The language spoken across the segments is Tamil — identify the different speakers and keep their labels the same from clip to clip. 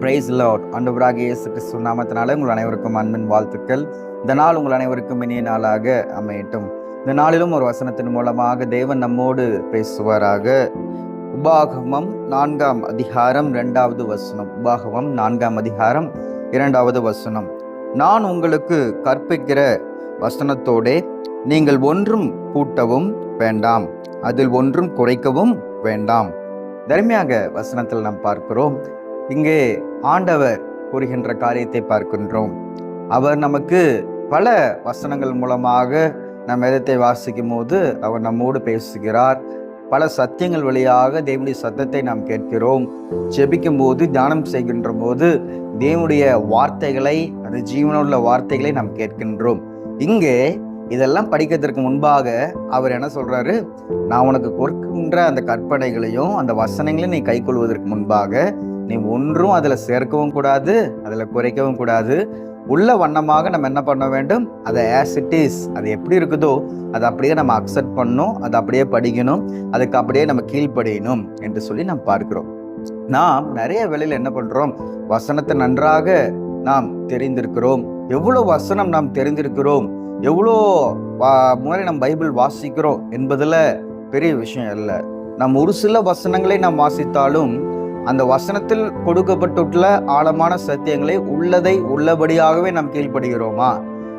Speaker 1: பிரைஸ் லார்ட் ஆண்டவராக இயேசு கிறிஸ்து நாமத்தினால உங்கள் அனைவருக்கும் அன்பின் வாழ்த்துக்கள். இந்த நாள் உங்கள் அனைவருக்கும் இனிய நாளாக அமையட்டும். இந்த நாளிலும் ஒரு வசனத்தின் மூலமாக தேவன் நம்மோடு பேசுவாராக. உபாகமம் நான்காம் அதிகாரம் இரண்டாவது வசனம். உபாகமம் நான்காம் அதிகாரம் இரண்டாவது வசனம். நான் உங்களுக்கு கற்பிக்கிற வசனத்தோடே நீங்கள் ஒன்றும் கூட்டவும் வேண்டாம். அதில் ஒன்றும் குறைக்கவும் வேண்டாம். தர்மியாக வசனத்தில் நாம் பார்க்கிறோம். இங்கே ஆண்டவர் கூறுகின்ற காரியத்தை பார்க்கின்றோம். அவர் நமக்கு பல வசனங்கள் மூலமாக நம் வேதத்தை வாசிக்கும் போது அவர் நம்மோடு பேசுகிறார். பல சத்தியங்கள் வழியாக தேவனுடைய சத்தத்தை நாம் கேட்கிறோம். ஜெபிக்கும் போது தியானம் செய்கின்ற போது தேவனுடைய வார்த்தைகளை அந்த ஜீவனுள்ள வார்த்தைகளை நாம் கேட்கின்றோம். இங்கே இதெல்லாம் படிக்கிறதுக்கு முன்பாக அவர் என்ன சொல்றாரு? நான் உனக்கு கொடுக்கின்ற அந்த கற்பனைகளையும் அந்த வசனங்களையும் நீ கைக்கொள்வதற்கு முன்பாக நீ ஒன்றும் அதில் சேர்க்கவும் கூடாது அதில் குறைக்கவும் கூடாது. உள்ள வண்ணமாக நம்ம என்ன பண்ண வேண்டும்? அதை ஆஸ் இட் இஸ் அது எப்படி இருக்குதோ அதை அப்படியே நம்ம அக்செப்ட் பண்ணணும் அதை அப்படியே படிக்கணும் அதுக்கு அப்படியே நம்ம கீழ்ப்படியணும் என்று சொல்லி நாம் பார்க்கிறோம். நாம் நிறைய வேளையில் என்ன பண்ணுறோம் வசனத்தை நன்றாக நாம் தெரிந்திருக்கிறோம். எவ்வளோ வசனம் நாம் தெரிந்திருக்கிறோம்? எவ்வளோ முறை நம்ம பைபிள் வாசிக்கிறோம் என்பதில் பெரிய விஷயம் இல்லை. நாம் ஒரு சில வசனங்களை நாம் வாசித்தாலும் அந்த வசனத்தில் கொடுக்கப்பட்டுள்ள ஆழமான சத்தியங்களை உள்ளதை உள்ளபடியாகவே நாம் கீழ்ப்படுகிறோமா?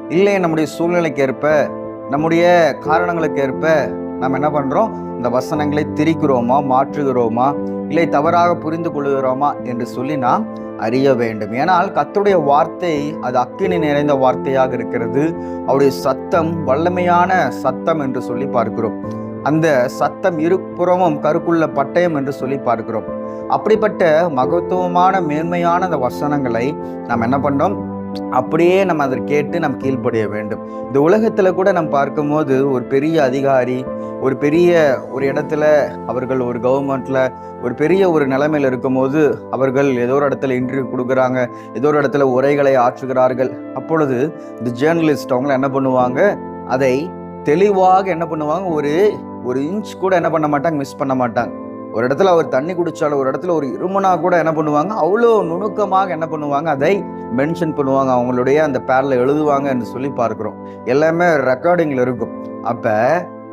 Speaker 1: இல்லை நம்முடைய சூழ்நிலைக்கு ஏற்ப நம்முடைய காரணங்களுக்கு ஏற்ப நாம் என்ன பண்ணுறோம் இந்த வசனங்களை திரிக்கிறோமா மாற்றுகிறோமா? இல்லை தவறாக புரிந்து கொள்கிறோமா என்று சொல்லி நாம் அறிய வேண்டும். ஏனால் கத்துடைய வார்த்தை அது அக்கினி நிறைந்த வார்த்தையாக இருக்கிறது. அவருடைய சத்தம் வல்லமையான சத்தம் என்று சொல்லி பார்க்கிறோம். அந்த சத்தம் இருபுறமும் கருக்குள்ள பட்டயம் என்று சொல்லி பார்க்கிறோம். அப்படிப்பட்ட மகத்துவமான மேன்மையான அந்த வசனங்களை நாம் என்ன பண்ணோம்? அப்படியே நம்ம அதை கேட்டு நம்ம கீழ்ப்படிய வேண்டும். இந்த உலகத்தில் கூட நம்ம பார்க்கும்போது ஒரு பெரிய அதிகாரி ஒரு பெரிய ஒரு இடத்துல அவர்கள் ஒரு கவர்மெண்ட்ல ஒரு பெரிய ஒரு நிலைமையில இருக்கும்போது அவர்கள் ஏதோ ஒரு இடத்துல இன்டர்வியூ கொடுக்குறாங்க ஏதோ ஒரு இடத்துல உரைகளை ஆற்றுகிறார்கள். அப்பொழுது இந்த ஜேர்னலிஸ்ட் அவங்கள என்ன பண்ணுவாங்க? அதை தெளிவாக என்ன பண்ணுவாங்க? ஒரு ஒரு இன்ச் கூட என்ன பண்ண மாட்டாங்க மிஸ் பண்ண மாட்டாங்க. ஒரு இடத்துல அவர் தண்ணி குடிச்சாலும் ஒரு இடத்துல ஒரு இருமனா கூட என்ன பண்ணுவாங்க? அவ்வளோ நுணுக்கமாக என்ன பண்ணுவாங்க? அதை மென்ஷன் பண்ணுவாங்க. அவங்களுடைய அந்த பேரில் எழுதுவாங்க என்று சொல்லி பார்க்குறோம். எல்லாமே ரெக்கார்டிங்கில் இருக்கும். அப்போ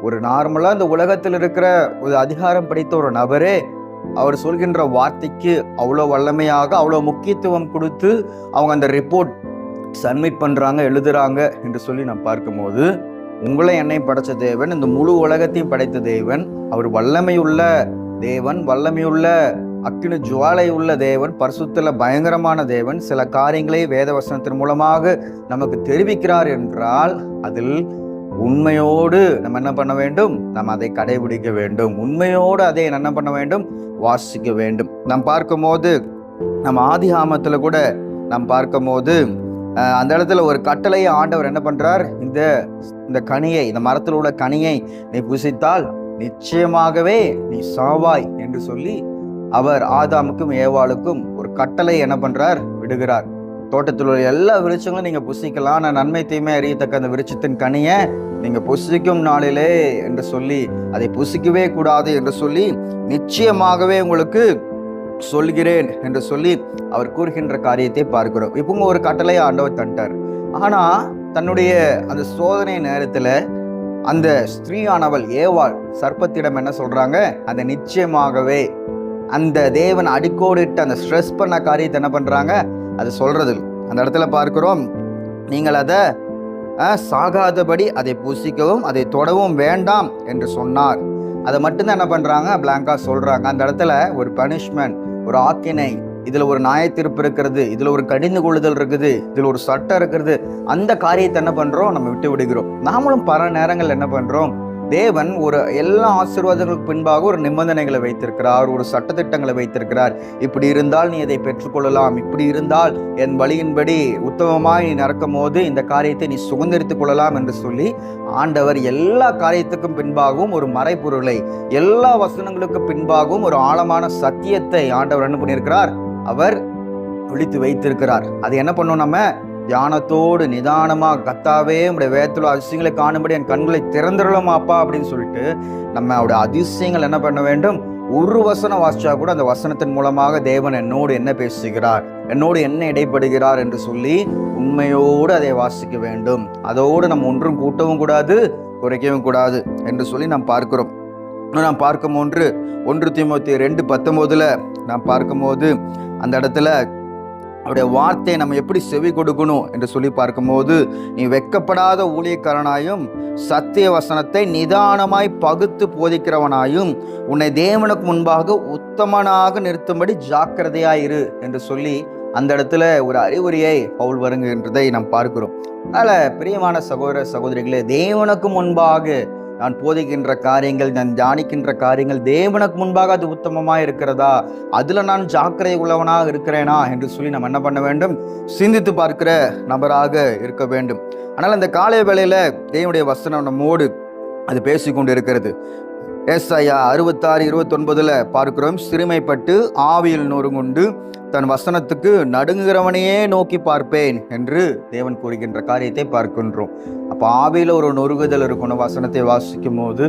Speaker 1: ஒரு நார்மலாக இந்த உலகத்தில் இருக்கிற ஒரு அதிகாரம் படித்த ஒரு நபரே அவர் சொல்கின்ற வார்த்தைக்கு அவ்வளோ வல்லமையாக அவ்வளோ முக்கியத்துவம் கொடுத்து அவங்க அந்த ரிப்போர்ட் சப்மிட் பண்ணுறாங்க எழுதுறாங்க என்று சொல்லி நான் பார்க்கும்போது உங்களை என்னை படைத்த தேவன் இந்த முழு உலகத்தையும் படைத்த தேவன் அவர் வல்லமையுள்ள தேவன் வல்லமையுள்ள அக்கினு ஜுவாலை உள்ள தேவன் பரிசுத்தில் பயங்கரமான தேவன் சில காரியங்களை வேதவசனத்தின் மூலமாக நமக்கு தெரிவிக்கிறார் என்றால் அதில் உண்மையோடு நம்ம என்ன பண்ண வேண்டும்? நம்ம அதை கடைபிடிக்க வேண்டும். உண்மையோடு அதை என்ன பண்ண வேண்டும்? வாசிக்க வேண்டும். நாம் பார்க்கும்போது நம்ம ஆதி கூட நாம் பார்க்கும்போது அந்த இடத்துல ஒரு கட்டளையை ஆண்டவர் என்ன பண்றார்? இந்த இந்த கனியை இந்த மரத்தில் உள்ள கனியை நீ புசித்தால் நிச்சயமாகவே நீ சாவாய் என்று சொல்லி அவர் ஆதாமுக்கும் ஏவாளுக்கும் ஒரு கட்டளை என்ன பண்றார்? விடுகிறார். தோட்டத்தில் உள்ள எல்லா விருட்சங்களும் நீங்க புசிக்கலாம். ஆனால் நன்மை தீமை அறியத்தக்க அந்த விருட்சத்தின் கனியை நீங்க புசிக்கும் நாளிலே என்று சொல்லி அதை புசிக்கவே கூடாது என்று சொல்லி நிச்சயமாகவே உங்களுக்கு சொல்கிறேன் என்று சொல்லி அவர் கூறுகின்ற காரியத்தை பார்க்கிறோம். இப்போ ஒரு கட்டளை ஆண்டவர் தண்டார் ஆனா தன்னுடைய அந்த சோதனை நேரத்துல அந்த ஸ்திரீயானவள் ஏவாள் சர்ப்பத்திடம் என்ன சொல்கிறாங்க அந்த நிச்சயமாகவே அந்த தேவன் அடிக்கோடிட்டு அந்த ஸ்ட்ரெஸ் பண்ண காரியத்தை என்ன பண்ணுறாங்க அது சொல்கிறது அந்த இடத்துல பார்க்குறோம். நீங்கள் அதை சாகாதபடி அதை புசிக்கவும் அதை தொடவும் வேண்டாம் என்று சொன்னார். அதை மட்டும்தான் என்ன பண்ணுறாங்க பிளாங்காக சொல்கிறாங்க அந்த இடத்துல ஒரு பனிஷ்மெண்ட் ஒரு ஆக்கினை இதுல ஒரு நியாயத்தீர்ப்பு இருக்கிறது இதுல ஒரு கடிந்து கொள்ளுதல் இருக்குது இதுல ஒரு சட்டம் இருக்கிறது அந்த காரியத்தை என்ன பண்றோம்? நம்ம விட்டு விடுகிறோம். நாமளும் பல நேரங்கள் என்ன பண்றோம்? தேவன் ஒரு எல்லா ஆசீர்வாதங்களுக்கு பின்பாக ஒரு நிபந்தனைகளை வைத்திருக்கிறார் ஒரு சட்டத்திட்டங்களை வைத்திருக்கிறார். இப்படி இருந்தால் நீ இதை பெற்றுக்கொள்ளலாம். இப்படி இருந்தால் என் வழியின்படி உத்தமமாய் நீ நடக்கும் போது இந்த காரியத்தை நீ சுதந்திரித்துக் கொள்ளலாம் என்று சொல்லி ஆண்டவர் எல்லா காரியத்துக்கும் பின்பாகவும் ஒரு மறைபொருளை எல்லா வசனங்களுக்கு பின்பாகவும் ஒரு ஆழமான சத்தியத்தை ஆண்டவர் என்ன பண்ணியிருக்கிறார்? அவர் விழித்து வைத்திருக்கிறார். அது என்ன பண்ணும் நம்ம? தியானத்தோடு நிதானமாக கத்தாவே உடைய வேத்துல அதிசயங்களை காணும்படி என் கண்களை திறந்துடலாமா அப்பா? அப்படின்னு சொல்லிட்டு நம்ம அவருடைய அதிசயங்கள் என்ன பண்ண வேண்டும்? ஒரு வசனம் வாசிச்சா கூட அந்த வசனத்தின் மூலமாக தேவன் என்னோடு என்ன பேசுகிறார்? என்னோடு என்ன இடைப்படுகிறார் என்று சொல்லி உண்மையோடு அதை வாசிக்க வேண்டும். அதோடு நம்ம ஒன்றும் கூட்டவும் கூடாது குறைக்கவும் கூடாது என்று சொல்லி நாம் பார்க்கிறோம். இன்னும் நாம் பார்க்கும் ஒன்று ஒன்று தீமோத்தி ரெண்டு பத்தொம்போதுல நாம் பார்க்கும்போது அந்த இடத்துல அவருடைய வார்த்தையை நம்ம எப்படி செவி கொடுக்கணும் என்று சொல்லி பார்க்கும்போது நீ வெக்கப்படாத ஊழியக்காரனாயும் சத்திய வசனத்தை நிதானமாய் பகுத்து போதிக்கிறவனாயும் உன்னை தேவனுக்கு முன்பாக உத்தமனாக நிறுத்தும்படி ஜாக்கிரதையாயிரு என்று சொல்லி அந்த இடத்துல ஒரு அறிவுரையை பவுல் வருங்குன்றதை நாம் பார்க்கிறோம். அதனால் பிரியமான சகோதர சகோதரிகளே தேவனுக்கு முன்பாக நான் போதிக்கின்ற காரியங்கள் நான் தியானிக்கின்ற காரியங்கள் தேவனுக்கு முன்பாக அது உத்தமமாக இருக்கிறதா? அதில் நான் ஜாக்கிரதை உள்ளவனாக இருக்கிறேனா? என்று சொல்லி நம்ம என்ன பண்ண வேண்டும்? சிந்தித்து பார்க்கிற நபராக இருக்க வேண்டும். ஆனால் இந்த காலை வேளையில் தேவனுடைய வசனம் நம்மோடு அது பேசிக்கொண்டு இருக்கிறது ஏசாயா அறுபத்தாறு இருபத்தொன்பதில் பார்க்கிறோம் சிறுமைப்பட்டு ஆவியில் நொறுங்குண்டு தன் வசனத்துக்கு நடுங்குகிறவனையே நோக்கி பார்ப்பேன் என்று தேவன் கூறுகின்ற காரியத்தை பார்க்கின்றோம். அப்போ ஆவியில் ஒரு நொறுகுதல் இருக்கணும் வசனத்தை வாசிக்கும் போது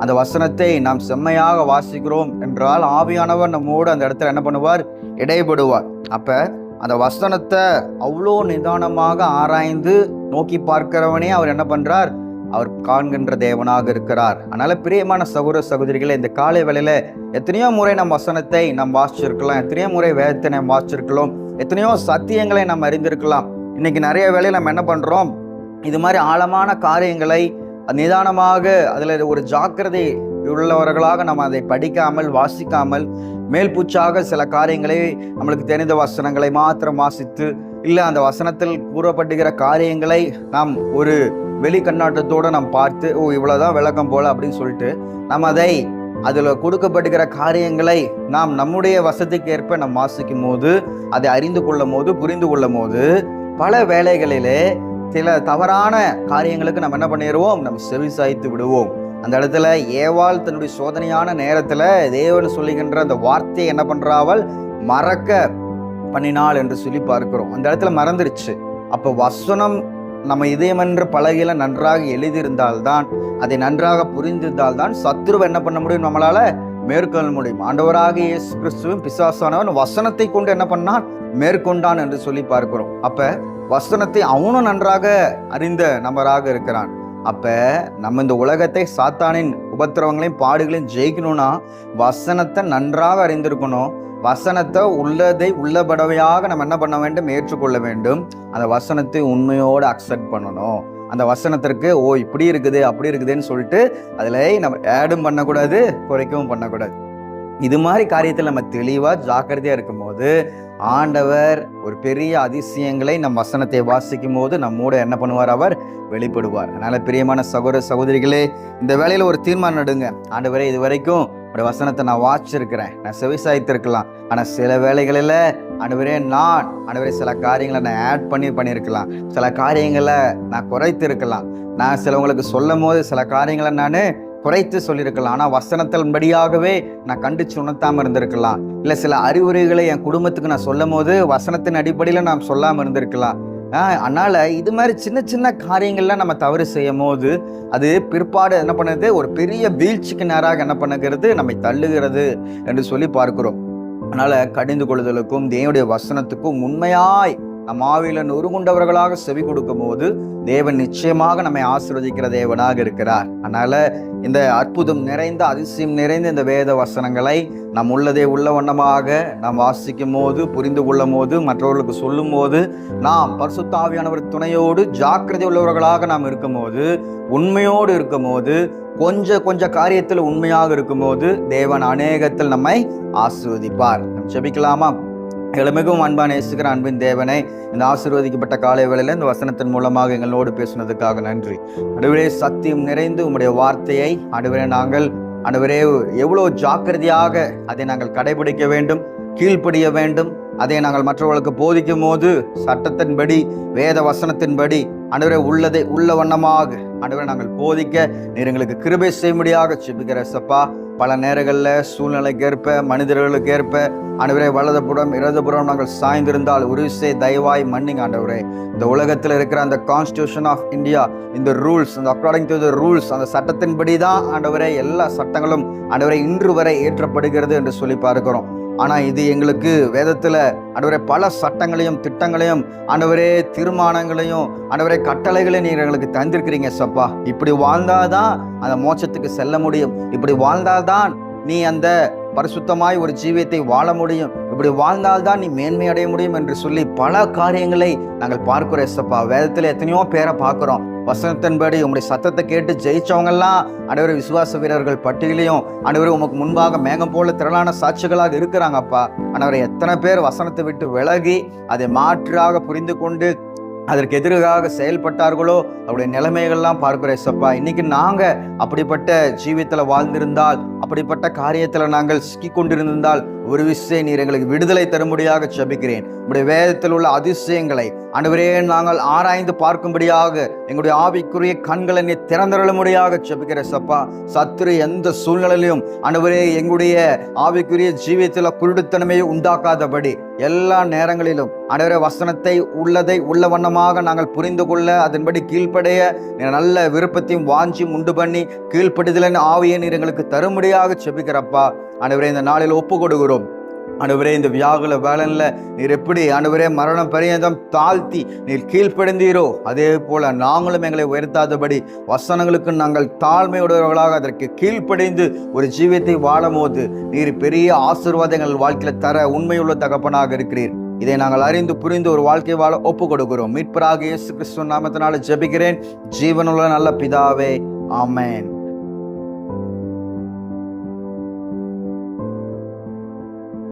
Speaker 1: அந்த வசனத்தை நாம் செம்மையாக வாசிக்கிறோம் என்றால் ஆவியானவர் நம்மோடு அந்த இடத்துல என்ன பண்ணுவார்? இடைப்படுவார். அப்போ அந்த வசனத்தை அவ்வளோ நிதானமாக ஆராய்ந்து நோக்கி பார்க்கிறவனே அவர் என்ன பண்ணுறார் அவர் காண்கின்ற தேவனாக இருக்கிறார். அதனால பிரியமான சகோதர சகோதரிகளை இந்த காலை வேளையில எத்தனையோ முறை நம் வசனத்தை நாம் வாசிச்சிருக்கலாம் எத்தனையோ முறை வேதத்தை நாம் வாசிச்சிருக்கலாம் எத்தனையோ சத்தியங்களை நாம் அறிந்திருக்கலாம். இன்னைக்கு நிறைய வேலையை நம்ம என்ன பண்றோம்? இது மாதிரி ஆழமான காரியங்களை நிதானமாக அதில் ஒரு ஜாக்கிரதை உள்ளவர்களாக நம்ம அதை படிக்காமல் வாசிக்காமல் மேல்பூச்சாக சில காரியங்களை நம்மளுக்கு தெரிந்த வசனங்களை மாத்திரம் வாசித்து இல்லை அந்த வசனத்தில் கூறப்படுகிற காரியங்களை நாம் ஒரு வெளி கண்ணாட்டத்தோடு நாம் பார்த்து ஓ இவ்வளோதான் விளக்கம் போல் அப்படின்னு சொல்லிட்டு நம்ம அதை அதில் கொடுக்கப்படுகிற காரியங்களை நாம் நம்முடைய வசதிக்கு ஏற்ப நாம் வாசிக்கும் போது அதை அறிந்து கொள்ளும் போது புரிந்து கொள்ளும் போது பல வேலைகளிலே சில தவறான காரியங்களுக்கு நம்ம என்ன பண்ணிடுவோம்? நம்ம செவி சாய்த்து விடுவோம். அந்த இடத்துல ஏவாள் தன்னுடைய சோதனையான நேரத்தில் தேவன் சொல்லுகின்ற அந்த வார்த்தையை என்ன பண்ணுறாவள் மறக்க பண்ணினாள் என்று சொல்லி பார்க்கிறோம். அந்த இடத்துல மறந்துருச்சு. அப்போ வசனம் நம்ம இதயமென்ற பலகையில் நன்றாக எழுதியிருந்தால்தான் அதை நன்றாக புரிந்திருந்தால்தான் சத்ருவை என்ன பண்ண முடியும் நம்மளால? மேற்கொள்ள முடியும். ஆண்டவராக இயேசு கிறிஸ்துவும் பிசாசானவன் வசனத்தை கொண்டு என்ன பண்ணான்? மேற்கொண்டான் என்று சொல்லி பார்க்கிறோம். அப்ப வசனத்தை அவனும் நன்றாக அறிந்த நபராக இருக்கிறான். அப்ப நம்ம இந்த உலகத்தை சாத்தானின் உபத்திரவங்களையும் பாடுகளையும் ஜெயிக்கணும்னா வசனத்தை நன்றாக அறிந்திருக்கணும். வசனத்தை உள்ளதை உள்ளபடவையாக நம்ம என்ன பண்ண வேண்டும்? ஏற்றுக்கொள்ள வேண்டும். அந்த வசனத்தை உண்மையோடு அக்செப்ட் பண்ணணும். அந்த வசனத்திற்கு ஓ இப்படி இருக்குது அப்படி இருக்குதுன்னு சொல்லிட்டு அதில் நம்ம ஆடும் பண்ணக்கூடாது குறைக்கவும் பண்ணக்கூடாது. இது மாதிரி காரியத்தில் நம்ம தெளிவாக ஜாக்கிரதையாக இருக்கும்போது ஆண்டவர் ஒரு பெரிய அதிசயங்களை நம் வசனத்தை வாசிக்கும் போது நம்மோட என்ன பண்ணுவார் அவர்? வெளிப்படுவார். அதனால் பிரியமான சகோதர சகோதரிகளே இந்த வேலையில் ஒரு தீர்மானம் எடுங்க. ஆண்டவரே இது வரைக்கும் ஒரு வசனத்தை நான் வாசிச்சிருக்கிறேன். நான் செவிசாய்த்திருக்கலாம். ஆனால் சில வேலைகளில் ஆண்டவரே நான் ஆண்டவரே சில காரியங்களை நான் ஆட் பண்ணி பண்ணியிருக்கலாம். சில காரியங்களை நான் குறைத்து இருக்கலாம் நான் சிலவங்களுக்கு சொல்லும் போது சில காரியங்களை நான் குறைத்து சொல்லியிருக்கலாம். ஆனால் வசனத்தின் படியாகவே நான் கண்டிச்சு உணர்த்தாமல் இருந்திருக்கலாம். இல்லை சில அறிவுரைகளை என் குடும்பத்துக்கு நான் சொல்லும் போது வசனத்தின் அடிப்படையில் நாம் சொல்லாமல் இருந்திருக்கலாம். அதனால் இது மாதிரி சின்ன சின்ன காரியங்கள்லாம் நம்ம தவறு செய்யும் போது அது பிற்பாடு என்ன பண்ணுது? ஒரு பெரிய வீழ்ச்சிக்கு நேராக என்ன பண்ணுகிறது? நம்மை தள்ளுகிறது என்று சொல்லி பார்க்கிறோம். அதனால் கடிந்து கொள்ளுதலுக்கும் தேவனுடைய வசனத்துக்கும் உண்மையாய் நம் ஆவியில நொறுங்குண்டவர்களாக செவி கொடுக்கும் போது தேவன் நிச்சயமாக நம்மை ஆசிர்வதிக்கிற தேவனாக இருக்கிறார். அதனால இந்த அற்புதம் நிறைந்த அதிசயம் நிறைந்த இந்த வேத வசனங்களை நம் உள்ளதே உள்ள வண்ணமாக நாம் வாசிக்கும் போது புரிந்து கொள்ளும் போது மற்றவர்களுக்கு சொல்லும் போது நாம் பரிசுத்தாவியானவர் துணையோடு ஜாக்கிரதை உள்ளவர்களாக நாம் இருக்கும்போது உண்மையோடு இருக்கும்போது கொஞ்ச கொஞ்ச காரியத்தில் உண்மையாக இருக்கும்போது தேவன் அநேகத்தில் நம்மை ஆசிர்வதிப்பார். நம் செபிக்கலாமா மிகவும் அன்பான இயேசுகிற அன்பின் தேவனை இந்த ஆசீர்வதிக்கப்பட்ட காலை வேளையில் இந்த வசனத்தின் மூலமாக எங்களோடு பேசுனதுக்காக நன்றி. அடுவரே சத்தியம் நிறைந்து உங்களுடைய வார்த்தையை அடுவரே நாங்கள் அடுவரே எவ்வளோ ஜாக்கிரதையாக அதை நாங்கள் கடைபிடிக்க வேண்டும் கீழ்ப்படிய வேண்டும் அதை நாங்கள் மற்றவர்களுக்கு போதிக்கும் போது சட்டத்தின்படி வேத வசனத்தின்படி அனைவரை உள்ளதை உள்ள வண்ணமாக அனைவரை நாங்கள் போதிக்க நீர் எங்களுக்கு கிருபை செய்யும்படியாக செபிக்கிற சப்பா. பல நேரங்களில் சூழ்நிலைக்கேற்ப மனிதர்களுக்கு ஏற்ப ஆண்டவரே வலதுபுறம் இடதுபுறம் நாங்கள் சாய்ந்திருந்தால் ஒரு தயவாய் மன்னிங்க ஆண்டவரே. இந்த உலகத்தில் இருக்கிற அந்த கான்ஸ்டியூஷன் ஆஃப் இந்தியா இந்த ரூல்ஸ் அந்த அக்கார்டிங் டு த ரூல்ஸ் அந்த சட்டத்தின்படி தான் ஆண்டவரே எல்லா சட்டங்களும் ஆண்டவரை இன்று வரை ஏற்றப்படுகிறது என்று சொல்லி பார்க்கிறோம். ஆனால் இது எங்களுக்கு வேதத்தில் ஆண்டவரே பல சட்டங்களையும் திட்டங்களையும் ஆண்டவரே தீர்மானங்களையும் ஆண்டவரே கட்டளைகளையும் நீங்க எங்களுக்கு தந்திருக்கிறீங்க சப்பா. இப்படி வாழ்ந்தாதான் அந்த மோட்சத்துக்கு செல்ல முடியும். இப்படி வாழ்ந்தால்தான் நீ அந்த பரிசுத்தமாய் ஒரு ஜீவியத்தை வாழ முடியும். இப்படி வாழ்ந்தால்தான் நீ மேன்மை அடைய முடியும் என்று சொல்லி பல காரியங்களை நாங்கள் பார்க்கிறோம் எஸ்ஸப்பா வேதத்தில் எத்தனையோ பேரை பார்க்குறோம். வசனத்தின்படி உங்களுடைய சத்தத்தை கேட்டு ஜெயிச்சவங்கெல்லாம் அனைவரும் விசுவாச வீரர்கள் பட்டியலையும் அனைவரும் உமக்கு முன்பாக மேகம் போல திரளான சாட்சிகளாக இருக்கிறாங்கப்பா. அனைவரை எத்தனை பேர் வசனத்தை விட்டு விலகி அதை மாற்றாக புரிந்து கொண்டு அதற்கு எதிராக செயல்பட்டார்களோ? அவருடைய நிலைமைகள்லாம் பார்க்கிறோம் சப்பா இன்னைக்கு நாங்கள் அப்படிப்பட்ட ஜீவித்தில் வாழ்ந்திருந்தால் அப்படிப்பட்ட காரியத்தில் நாங்கள் சிக்கி கொண்டிருந்தால் ஒரு விஷயம் நீர் எங்களுக்கு விடுதலை தரும்படியாக ஜெபிக்கிறேன். உங்களுடைய வேதத்தில் உள்ள அதிசயங்களை அனைவரே நாங்கள் ஆராய்ந்து பார்க்கும்படியாக எங்களுடைய ஆவிக்குரிய கண்களை நீ திறந்தருளும்படியாக ஜெபிக்கிற சப்பா சத்துரு எந்த சூழ்நிலையிலும் அனைவரே எங்களுடைய ஆவிக்குரிய ஜீவியத்தில் குருடுத்தனமையை உண்டாக்காதபடி எல்லா நேரங்களிலும் அனைவரே வசனத்தை உள்ளதை உள்ள வண்ணமாக நாங்கள் புரிந்து கொள்ள அதன்படி கீழ்ப்படைய நல்ல விருப்பத்தையும் வாஞ்சியும் உண்டு பண்ணி கீழ்ப்படுதலின் ஆவியை நீர் எங்களுக்கு தரும்படியாக செபிக்கிறப்பா அனைவரே இந்த நாளில் ஒப்பு கொடுக்கிறோம் அனுவரே இந்த வியாகுல வேலனில் நீர் எப்படி அனுவரே மரணம் பரியந்தம் தாழ்த்தி நீர் கீழ்ப்படைந்தீரோ அதே போல நாங்களும் எங்களை உயர்த்தாதபடி வசனங்களுக்கு நாங்கள் தாழ்மையுடையவர்களாக அதற்கு கீழ்ப்படைந்து ஒரு ஜீவியத்தை வாழும் போது நீர் பெரிய ஆசீர்வாதங்கள் வாழ்க்கையில் தர உண்மையுள்ள தகப்பனாக இருக்கிறீர். இதை நாங்கள் அறிந்து புரிந்து ஒரு வாழ்க்கை வாழ ஒப்பு கொடுக்கிறோம் மீட்பராக இயேசு கிறிஸ்துவ நாமத்தினால ஜெபிக்கிறேன். ஜீவனுள்ள நல்ல பிதாவே. ஆமேன்.